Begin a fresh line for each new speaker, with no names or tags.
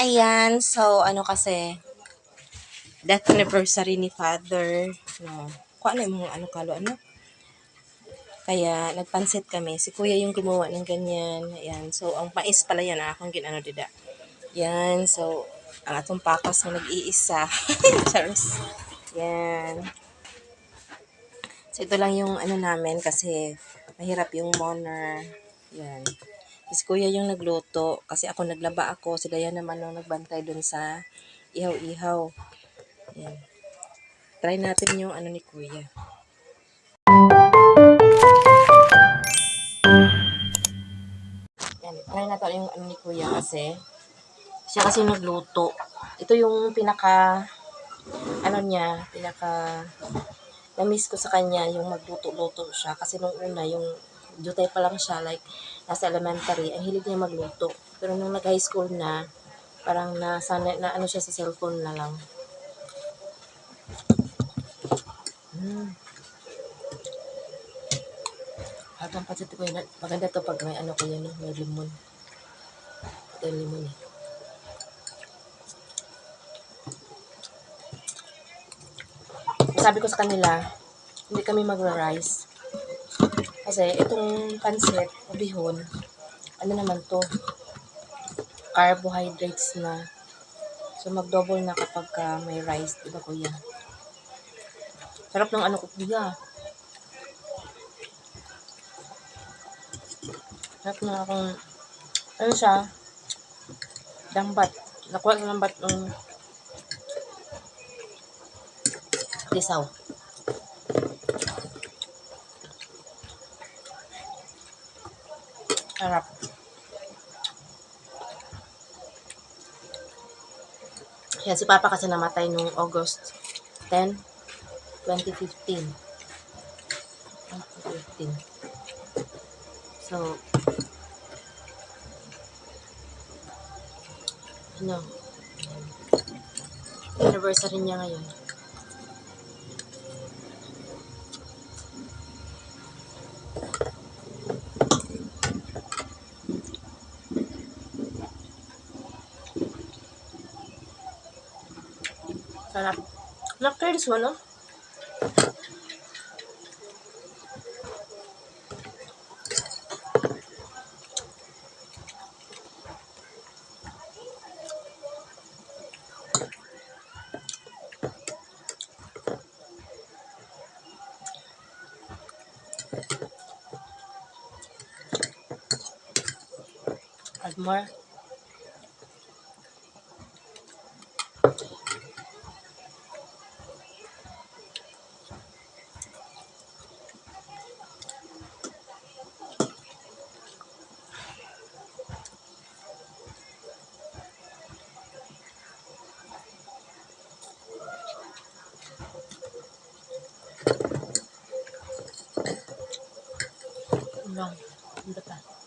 Ayan, so ano kasi, death anniversary ni father. No, kung ano yung mga ano kalo, ano? Kaya nagpansit kami. Si kuya yung gumawa ng ganyan. Ayan, so ang mais pala yan, ah, akong ginano dida. Yan, so ang atong pakas na nag-iisa. Charles. Yan. So ito lang yung ano namin kasi mahirap yung moner. Yan. Si kuya yung nagluto kasi ako naglaba ako. Sila yan naman yung nagbantay dun sa ihaw-ihaw. Yan. Try natin yung ano ni kuya. Yan. Try natin yung ano ni kuya kasi siya kasi nagluto. Ito yung pinaka ano niya, pinaka na-miss ko sa kanya yung magluto-luto siya kasi nung una yung dutay pa lang siya like nasa elementary ang hilig niya magluto. Pero nung nag high school na parang nasanay na ano siya sa cellphone na lang. Mm. habang pasit ko yun maganda to pag may ano ko yun may limon. Ito yung limon eh. Sabi ko sa kanila, hindi kami magra-rice. Kasi itong pansit o bihon, ano naman to, carbohydrates na. So mag-double na kapag ka may rice, di ba kuya? Sarap ng ano ko kuya. Sarap na akong, ano siya, dambat. Nakuha sa lambat ng lisaw. Harap. Yan, si Papa kasi namatay noong August 10, 2015. 2015. So, ano, anniversary niya ngayon. sarap. Nakairis mo, no? More. Ano? Ano ba?